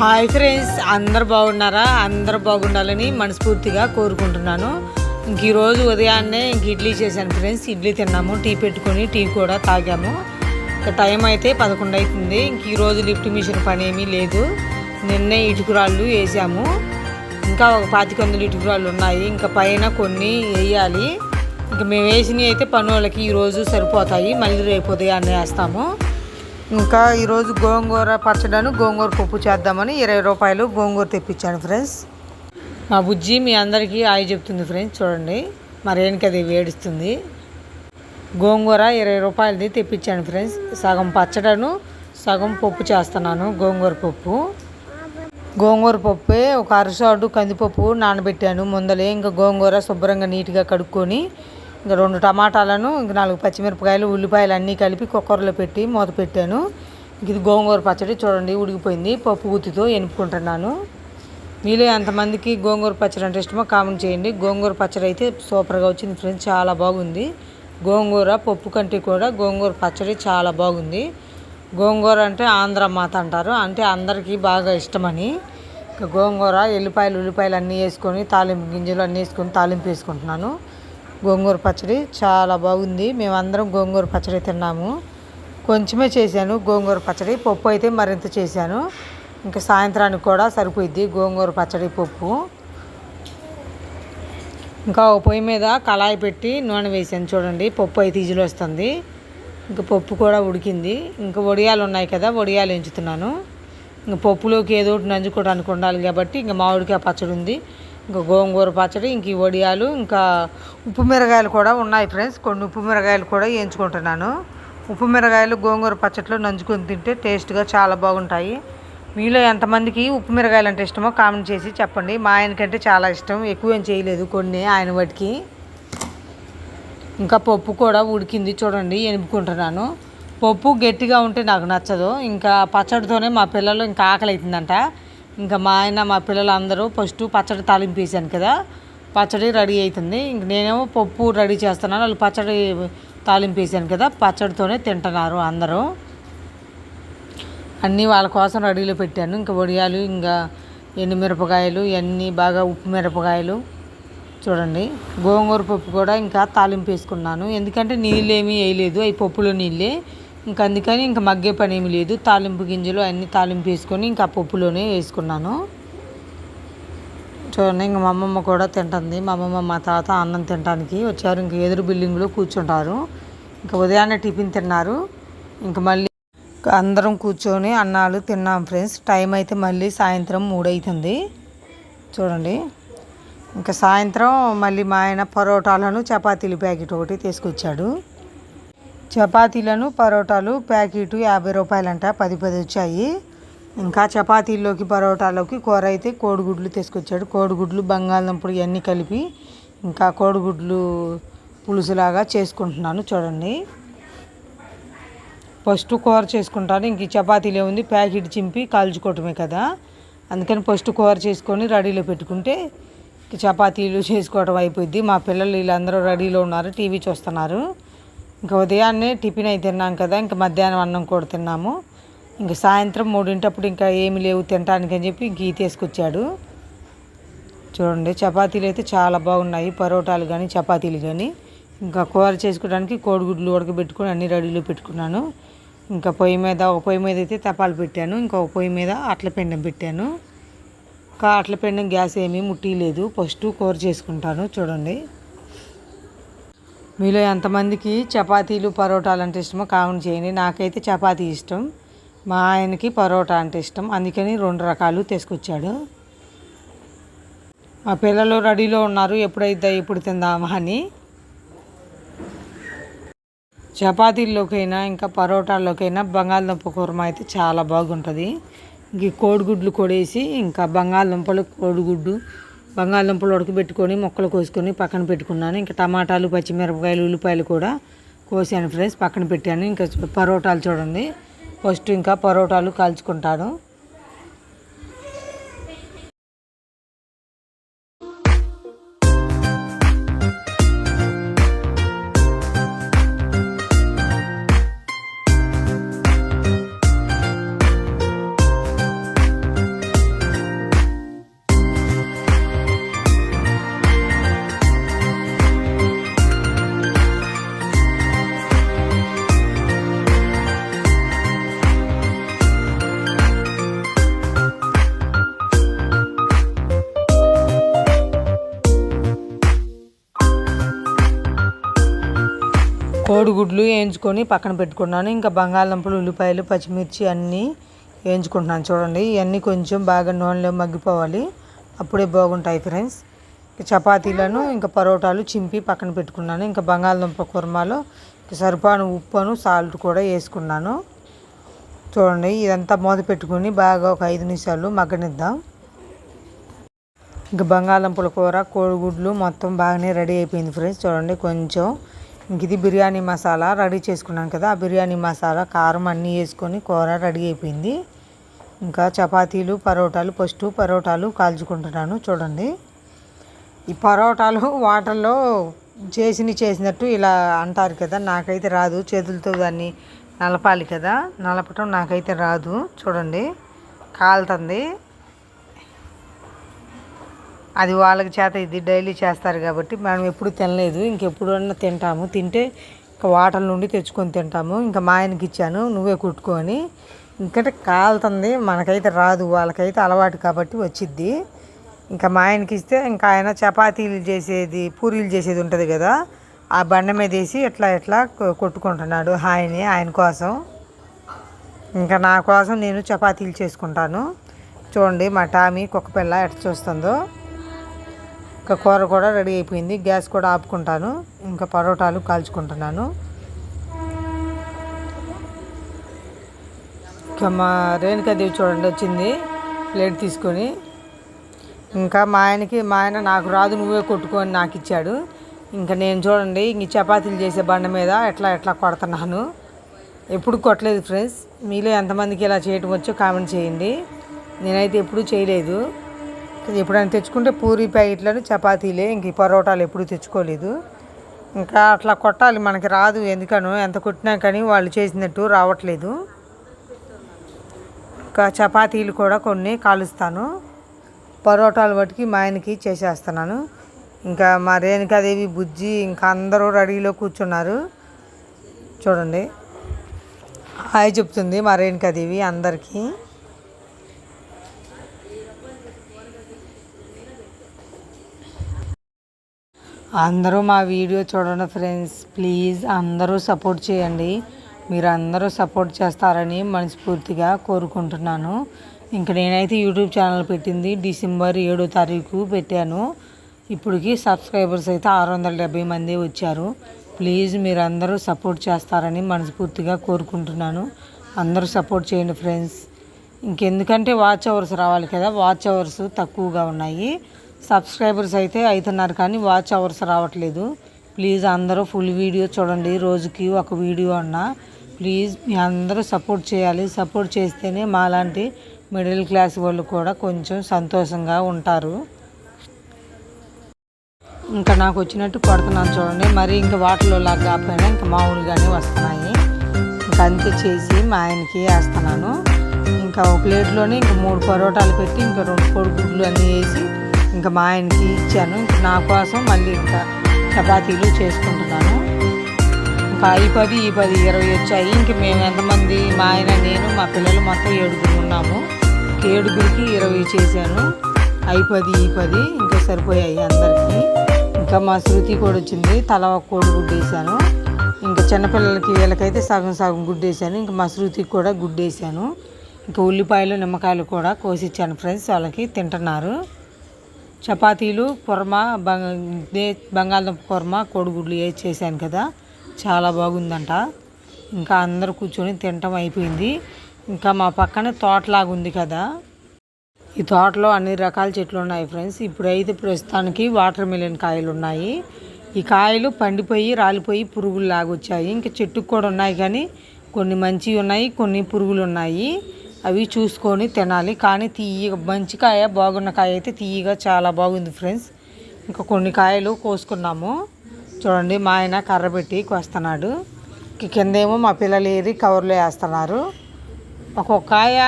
Hi friends అందరు బాగున్నారా? అందరు బాగుండాలని మనస్ఫూర్తిగా కోరుకుంటున్నాను. ఇంక ఈరోజు ఉదయాన్నే ఇంక ఇడ్లీ చేశాను ఫ్రెండ్స్. ఇడ్లీ తిన్నాము టీ పెట్టుకొని టీ కూడా తాగాము. ఇక టైం అయితే పదకొండు అవుతుంది ఇంక ఈరోజు లిఫ్ట్ మిషన్ పని ఏమీ లేదు. నిన్నే ఇటుకురాళ్ళు వేసాము. ఇంకా ఒక పాతిక వందలు ఇటుకురాళ్ళు ఉన్నాయి. ఇంకా పైన కొన్ని వేయాలి. ఇంకా మేము వేసినవి అయితే పనులకి ఈరోజు సరిపోతాయి. మళ్ళీ రేపు ఉదయాన్నే వేస్తాము. ఇంకా ఈరోజు గోంగూర పచ్చడను గోంగూర పప్పు చేద్దామని ఇరవై రూపాయలు గోంగూర తెప్పించాను ఫ్రెండ్స్ మా బుజ్జి మీ అందరికీ ఆయి చెప్తుంది ఫ్రెండ్స్ చూడండి. మరేనికి అది వేడిస్తుంది. గోంగూర ఇరవై రూపాయలది తెప్పించాను ఫ్రెండ్స్ సగం పచ్చడను సగం పప్పు చేస్తున్నాను గోంగూర పప్పు. గోంగూర పప్పు ఒక అరసాడు కందిపప్పు నానబెట్టాను. ముందలే ఇంకా గోంగూర శుభ్రంగా నీట్గా కడుక్కొని ఇంకా రెండు టమాటాలను ఇంక నాలుగు పచ్చిమిరపకాయలు ఉల్లిపాయలు అన్నీ కలిపి కుక్కర్లో పెట్టి మూత పెట్టాను. ఇంక ఇది గోంగూర పచ్చడి చూడండి ఉడికిపోయింది. పప్పు గుత్తితో ఎనుపుకుంటున్నాను. మీలో ఎంతమందికి గోంగూర పచ్చడి అంటే ఇష్టమో కామెంట్ చేయండి. గోంగూర పచ్చడి అయితే సూపర్గా వచ్చింది ఫ్రెండ్స్ చాలా బాగుంది. గోంగూర పప్పు కంటే కూడా గోంగూర పచ్చడి చాలా బాగుంది. గోంగూర అంటే ఆంధ్ర మాత అంటారు అంటే అందరికీ బాగా ఇష్టమని. ఇంకా గోంగూర ఎల్లిపాయలు ఉల్లిపాయలు అన్నీ వేసుకొని తాలింపు గింజలు అన్నీ వేసుకొని తాలింపు వేసుకుంటున్నాను. గోంగూర పచ్చడి చాలా బాగుంది. మేమందరం గోంగూర పచ్చడి తిన్నాము. కొంచెమే చేశాను గోంగూర పచ్చడి. పప్పు అయితే మరింత చేశాను. ఇంకా సాయంత్రానికి కూడా సరిపోయిద్ది గోంగూర పచ్చడి పప్పు. ఇంకా ఓ పొయ్యి మీద కళాయి పెట్టి నూనె వేసాను చూడండి. పప్పు అయితే ఈజీలో వస్తుంది. ఇంకా పప్పు కూడా ఉడికింది. ఇంకా వడియాలు ఉన్నాయి కదా వడియాలు ఎంచుతున్నాను. ఇంకా పప్పులోకి ఏదో ఒకటి నంజుకోవడానికి ఉండాలి కాబట్టి ఇంకా మామిడికాయ పచ్చడి ఉంది. ఇంకా గోంగూర పచ్చడి ఇంక వడియాలు ఇంకా ఉప్పు మిరగాయలు కూడా ఉన్నాయి ఫ్రెండ్స్. కొన్ని ఉప్పు మిరగాయలు కూడా వేయించుకుంటున్నాను. ఉప్పు మిరగాయలు గోంగూర పచ్చడిలో నంచుకొని తింటే టేస్ట్గా చాలా బాగుంటాయి. మీలో ఎంతమందికి ఉప్పు మిరగాయలు అంటే ఇష్టమో కామెంట్ చేసి చెప్పండి. మా ఆయనకంటే చాలా ఇష్టం. ఎక్కువ ఏం చేయలేదు కొన్ని ఆయన వాటికి. ఇంకా పప్పు కూడా ఉడికింది చూడండి ఎనుపుకుంటున్నాను. పప్పు గట్టిగా ఉంటే నాకు నచ్చదు. ఇంకా పచ్చడితోనే మా పిల్లలు ఇంకా ఆకలి అవుతుందంట ఇంకా మా ఆయన మా పిల్లలు అందరూ ఫస్ట్ పచ్చడి తాలింపు వేసాను కదా. పచ్చడి రెడీ అవుతుంది ఇంక నేనేమో పప్పు రెడీ చేస్తున్నాను. వాళ్ళు పచ్చడి తాలింపు వేసాను కదా. పచ్చడితోనే తింటున్నారు అందరూ. అన్నీ వాళ్ళ కోసం రెడీలో పెట్టాను. ఇంకా వడియాలు ఇంకా ఎండుమిరపకాయలు ఇవన్నీ బాగా ఉప్పు మిరపకాయలు. చూడండి. గోంగూర పప్పు కూడా ఇంకా తాలింపు వేసుకున్నాను. ఎందుకంటే నీళ్ళు ఏమీ వేయలేదు. అవి పప్పులో నీళ్ళే. ఇంకా అందుకని ఇంకా మగ్గే పని ఏమి లేదు. తాలింపు గింజలు అన్నీ తాలింపు వేసుకొని ఇంకా పప్పులోనే వేసుకున్నాను. చూడండి ఇంకా మా అమ్మమ్మ కూడా తింటుంది. మా అమ్మమ్మ మా తాత అన్నం తినడానికి వచ్చారు. ఇంకా ఎదురు బిల్డింగ్లో కూర్చుంటారు. ఇంకా ఉదయాన్నే టిఫిన్ తిన్నారు. ఇంకా మళ్ళీ అందరం కూర్చొని అన్నాలు తిన్నాం ఫ్రెండ్స్. టైం అయితే మళ్ళీ సాయంత్రం మూడు అవుతుంది చూడండి ఇంకా సాయంత్రం మళ్ళీ మా ఆయన పరోటాలను చపాతీలు ప్యాకెట్ ఒకటి తీసుకొచ్చాడు. చపాతీలను పరోటాలు ప్యాకెట్ యాభై రూపాయలంట పది పది వచ్చాయి. ఇంకా చపాతీల్లోకి పరోటాలోకి కూర అయితే కోడిగుడ్లు తీసుకొచ్చాడు. కోడిగుడ్లు బంగాళదుంపలు ఇవన్నీ కలిపి ఇంకా కోడిగుడ్లు పులుసులాగా చేసుకుంటున్నాను చూడండి. ఫస్ట్ కూర చేసుకుంటాను. ఇంక చపాతీలు ఏముంది? ఉంది ప్యాకెట్ చింపి కాల్చుకోవటమే కదా. అందుకని ఫస్ట్ కూర చేసుకొని రెడీలో పెట్టుకుంటే చపాతీలు చేసుకోవడం అయిపోయింది మా పిల్లలు వీళ్ళందరూ రెడీలో ఉన్నారు టీవీ చూస్తున్నారు. ఇంకా ఉదయాన్నే టిఫిన్ అయితే తిన్నాం కదా ఇంకా మధ్యాహ్నం అన్నం కూడా తిన్నాము. ఇంకా సాయంత్రం మూడింటప్పుడు ఇంకా ఏమి లేవు తినడానికి అని చెప్పి ఇంక తీసుకొచ్చాడు. చూడండి చపాతీలు అయితే చాలా బాగున్నాయి పరోటాలు కానీ చపాతీలు కానీ ఇంకా కూర చేసుకోవడానికి కోడిగుడ్లు ఉడకబెట్టుకొని అన్ని రెడీలో పెట్టుకున్నాను. ఇంకా పొయ్యి మీద ఒక పొయ్యి మీద అయితే తపాలు పెట్టాను ఇంకొక పొయ్యి మీద అట్ల పెండం పెట్టాను. ఇంకా అట్ల పెండం గ్యాస్ ఏమీ ముట్టిలేదు ఫస్ట్ కూర చేసుకుంటాను చూడండి. మీలో ఎంతమందికి చపాతీలు పరోటాలు అంటే ఇష్టమో కామెంట్ చేయండి. నాకైతే చపాతీ ఇష్టం. మా ఆయనకి పరోటా అంటే ఇష్టం. అందుకని రెండు రకాలు తీసుకొచ్చాడు. మా పిల్లలు రెడీలో ఉన్నారు. ఎప్పుడైతే ఎప్పుడు తిందామా అని. చపాతీల్లోకైనా ఇంకా పరోటాల్లోకైనా బంగాళదుంప కూరమ అయితే చాలా బాగుంటుంది. ఇంక కోడిగుడ్లు కొడేసి ఇంకా బంగాళదుంపలు కోడిగుడ్డు బంగాళదుంపలు ఉడకబెట్టుకొని ముక్కలు కోసుకొని పక్కన పెట్టుకున్నాను. ఇంకా టమాటాలు పచ్చిమిరపకాయలు ఉల్లిపాయలు కూడా కోసాను ఫ్రెండ్స్. పక్కన పెట్టాను. ఇంకా పరోటాలు చూడండి. ఫస్ట్ ఇంకా పరోటాలు కాల్చుకుంటాను. కోడిగుడ్లు వేయించుకొని పక్కన పెట్టుకున్నాను. ఇంకా బంగాళదుంపలు ఉల్లిపాయలు పచ్చిమిర్చి అన్నీ వేయించుకుంటున్నాను. చూడండి ఇవన్నీ కొంచెం బాగా నూనెలో మగ్గిపోవాలి. అప్పుడే బాగుంటాయి ఫ్రెండ్స్. చపాతీలను ఇంకా పరోటాలు చింపి పక్కన పెట్టుకున్నాను. ఇంకా బంగాళదుంప కుర్మాలో సరిపాను ఉప్పును సాల్ట్ కూడా వేసుకున్నాను. చూడండి ఇదంతా మూత పెట్టుకుని బాగా ఒక ఐదు నిమిషాలు మగ్గనిద్దాం. ఇంకా బంగాళదుంపల కూర కోడిగుడ్లు మొత్తం బాగానే రెడీ అయిపోయింది ఫ్రెండ్స్. చూడండి కొంచెం ఇది బిర్యానీ మసాలా రెడీ చేసుకున్నాను కదా ఆ బిర్యానీ మసాలా కారం అన్నీ వేసుకొని కూర రెడీ అయిపోయింది. ఇంకా చపాతీలు పరోటాలు ఫస్ట్ పరోటాలు కాల్చుకుంటున్నాను చూడండి. ఈ పరోటాలు వాటర్లో చేసిని చేసినట్టు ఇలా అంటారు కదా నాకైతే రాదు చేతులతో దాన్ని నలపాలి కదా నలపటం నాకైతే రాదు చూడండి. కాలుతుంది. అది వాళ్ళకి చేత ఇది డైలీ చేస్తారు కాబట్టి మనం ఎప్పుడు తినలేదు ఇంకెప్పుడన్నా తింటాము. తింటే ఇంకా వాటర్ నుండి తెచ్చుకొని తింటాము. ఇంకా మా ఆయనకి ఇచ్చాను నువ్వే కుట్టుకొని. ఇంకంటే కాలుతుంది మనకైతే రాదు వాళ్ళకైతే అలవాటు కాబట్టి వచ్చిద్ది. ఇంకా మా ఆయనకి ఇస్తే ఇంకా ఆయన చపాతీలు చేసేది పూరీలు చేసేది ఉంటుంది కదా ఆ బండ మీద వేసి ఎట్లా ఎట్లా కొట్టుకుంటున్నాడు ఆయన్ని ఆయన కోసం. ఇంకా నా కోసం నేను చపాతీలు చేసుకుంటాను. చూడండి మా టామీ కుక్కపిల్ల ఎట్లా చూస్తుందో. ఇంకా కూర కూడా రెడీ అయిపోయింది. గ్యాస్ కూడా ఆపుకుంటాను. ఇంకా పరోటాలు కాల్చుకుంటున్నాను. ఇంకా మా రేణుకాదేవి చూడండి వచ్చింది. ప్లేట్ తీసుకొని. ఇంకా మా ఆయనకి మా ఆయన నాకు రాదు నువ్వే కొట్టుకొని నాకు ఇచ్చాడు. ఇంకా నేను చూడండి ఇంక చపాతీలు చేసే బండ మీద ఎట్లా ఎట్లా కొడుతున్నాను. ఎప్పుడు కొట్టలేదు ఫ్రెండ్స్. మీలో ఎంతమందికి ఇలా చేయటం వచ్చో కామెంట్ చేయండి. నేనైతే ఎప్పుడూ చేయలేదు. ఎప్పుడైనా తెచ్చుకుంటే పూరి ప్యాకెట్లను చపాతీలే ఇంక పరోటాలు ఎప్పుడు తెచ్చుకోలేదు. ఇంకా అట్లా కొట్టాలి మనకి రాదు ఎందుకనో ఎంత కొట్టినా కానీ వాళ్ళు చేసినట్టు రావట్లేదు. ఇంకా చపాతీలు కూడా కొన్ని కాలుస్తాను. పరోటాలు బట్టి మా ఆయనకి చేసేస్తున్నాను. ఇంకా మా రేణుకాదేవి బుజ్జి ఇంకా అందరూ రెడీలో కూర్చున్నారు. చూడండి. హాయ్ చెప్తుంది మా రేణుకాదేవి అందరికీ. అందరూ మా వీడియో చూడండి ఫ్రెండ్స్. ప్లీజ్ అందరూ సపోర్ట్ చేయండి. మీరు అందరూ సపోర్ట్ చేస్తారని మనస్ఫూర్తిగా కోరుకుంటున్నాను. ఇంక నేనైతే యూట్యూబ్ ఛానల్ పెట్టింది. డిసెంబర్ ఏడో తారీఖు పెట్టాను. ఇప్పటికి సబ్స్క్రైబర్స్ అయితే ఆరు వందల డెబ్బై మంది వచ్చారు. ప్లీజ్ మీరు అందరూ సపోర్ట్ చేస్తారని మనస్ఫూర్తిగా కోరుకుంటున్నాను. అందరూ సపోర్ట్ చేయండి ఫ్రెండ్స్. ఇంకెందుకంటే వాచ్ అవర్స్ రావాలి కదా. వాచ్ అవర్స్ తక్కువగా ఉన్నాయి. సబ్స్క్రైబర్స్ అయితే అవుతున్నారు కానీ వాచ్ అవర్స్ రావట్లేదు. ప్లీజ్ అందరూ ఫుల్ వీడియో చూడండి. రోజుకి ఒక వీడియో అన్నా ప్లీజ్ మీ అందరూ సపోర్ట్ చేయాలి. సపోర్ట్ చేస్తేనే మాలాంటి మిడిల్ క్లాస్ వాళ్ళు కూడా కొంచెం సంతోషంగా ఉంటారు. ఇంకా నాకు వచ్చినట్టు కొడుతున్నాను చూడండి. మరి ఇంకా వాటర్లో లాగా కాకపోయినా ఇంకా మామూలుగానే వస్తున్నాయి. ఇంకా అంతే చేసి మా ఆయనకి వేస్తున్నాను. ఇంకా ఒక ప్లేట్లోనే ఇంకా మూడు పరోటాలు పెట్టి ఇంకా రెండు కొడుకుడ్లు అన్నీ వేసి ఇంకా మా ఆయనకి ఇచ్చాను. ఇంకా నా కోసం మళ్ళీ ఇంకా చపాతీలు చేసుకుంటున్నాను. ఇంకా ఈ పది ఈ పది ఇరవై వచ్చాయి. ఇంక మేము ఎంతమంది మా ఆయన నేను మా పిల్లలు మొత్తం ఏడుగురు ఉన్నాము. ఏడుగురికి ఇరవై చేశాను. ఐ పది ఈ పది ఇంకా సరిపోయాయి అందరికీ. ఇంకా మా శృతి కూడా వచ్చింది. తల కోడి గుడ్డేసాను ఇంకా చిన్నపిల్లలకి వీళ్ళకైతే సగం సగం గుడ్డు వేసాను ఇంకా మా శృతికి కూడా గుడ్డేసాను ఇంకా ఉల్లిపాయలు నిమ్మకాయలు కూడా కోసిచ్చాను ఫ్రెండ్స్. వాళ్ళకి తింటున్నారు. చపాతీలు కుర్మా బంగాళదుంప కుర్మా కోడిగుడ్లు వేసి చేశాను కదా. చాలా బాగుందంట. ఇంకా అందరు కూర్చొని తినటం అయిపోయింది. ఇంకా మా పక్కన తోటలాగా ఉంది కదా. ఈ తోటలో అన్ని రకాల చెట్లు ఉన్నాయి ఫ్రెండ్స్. ఇప్పుడైతే ప్రస్తుతానికి వాటర్ మిలన్ కాయలు ఉన్నాయి. ఈ కాయలు పండిపోయి రాలిపోయి పురుగులు లాగొచ్చాయి ఇంకా చెట్టుకు కూడా ఉన్నాయి కానీ కొన్ని మంచివి ఉన్నాయి కొన్ని పురుగులు ఉన్నాయి. అవి చూసుకొని తినాలి. కానీ తీయగా మంచి కాయ బాగున్న కాయ అయితే తీయగా చాలా బాగుంది ఫ్రెండ్స్. ఇంకా కొన్ని కాయలు కోసుకున్నాము. చూడండి మా ఆయన కర్ర పెట్టి కోస్తున్నాడు. కిందేమో మా పిల్లలు ఏరి కవర్లో వేస్తున్నారు. ఒక్కొక్క కాయ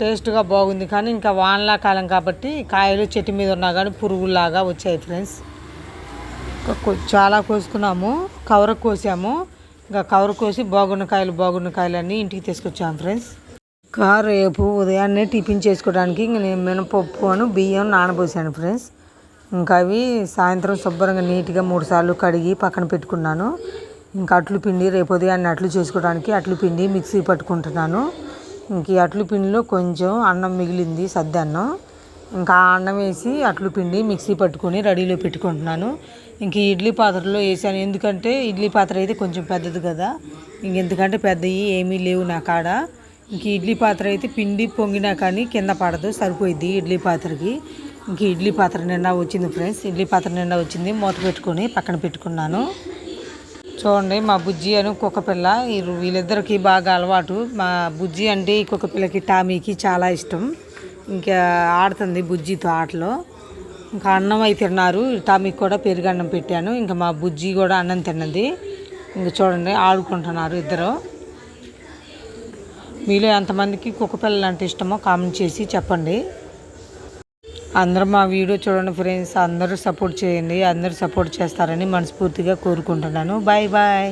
టేస్ట్గా బాగుంది కానీ ఇంకా వానలా కాలం కాబట్టి కాయలు చెట్టు మీద ఉన్నా కానీ పురుగులాగా వచ్చాయి ఫ్రెండ్స్. చాలా కోసుకున్నాము. కవర్ కోసాము. ఇంకా కవర్ కోసి బాగున్న కాయలు బాగున్న కాయలు అన్నీ ఇంటికి తీసుకొచ్చాము ఫ్రెండ్స్. ఇంకా రేపు ఉదయాన్నే టిఫిన్ చేసుకోవడానికి నేను మినపప్పు అను బియ్యం నానబోసాను ఫ్రెండ్స్. ఇంకా అవి సాయంత్రం శుభ్రంగా నీట్గా మూడు సార్లు కడిగి పక్కన పెట్టుకున్నాను. ఇంకా అట్లు పిండి రేపు ఉదయాన్నే అట్లు చేసుకోవడానికి అట్లు పిండి మిక్సీ పట్టుకుంటున్నాను. ఇంక ఈ అట్లు పిండిలో కొంచెం అన్నం మిగిలింది సద్దన్నం. ఇంకా అన్నం వేసి అట్లు పిండి మిక్సీ పట్టుకొని రెడీలో పెట్టుకుంటున్నాను. ఇంక ఇడ్లీ పాత్రలో వేసాను. ఎందుకంటే ఇడ్లీ పాత్ర అయితే కొంచెం పెద్దది కదా. ఇంకెందుకంటే పెద్దవి ఏమీ లేవు నా కాడ. ఇంక ఇడ్లీ పాత్ర అయితే పిండి పొంగినా కానీ కింద పడదు సరిపోయిద్ది ఇడ్లీ పాత్రకి. ఇంక ఇడ్లీ పాత్ర నిండా వచ్చింది ఫ్రెండ్స్. ఇడ్లీ పాత్ర నిండా వచ్చింది. మూత పెట్టుకొని పక్కన పెట్టుకున్నాను. చూడండి మా బుజ్జి అని కుక్క పిల్ల. వీళ్ళిద్దరికి బాగా అలవాటు. మా బుజ్జి అంటే ఈ కుక్క పిల్లకి టామీకి చాలా ఇష్టం. ఇంకా ఆడుతుంది బుజ్జితో ఆటలో. ఇంకా అన్నం అయితే తిన్నారు. టామీకి కూడా పెరుగన్నం పెట్టాను. ఇంకా మా బుజ్జి కూడా అన్నం తిన్నది. ఇంకా చూడండి ఆడుకుంటున్నారు ఇద్దరు. మీలో ఎంతమందికి కుక్క పిల్లలు అంటే ఇష్టమో కామెంట్ చేసి చెప్పండి. అందరూ మా వీడియో చూడండి ఫ్రెండ్స్. అందరూ సపోర్ట్ చేయండి. అందరూ సపోర్ట్ చేస్తారని మనస్ఫూర్తిగా కోరుకుంటున్నాను. Bye bye.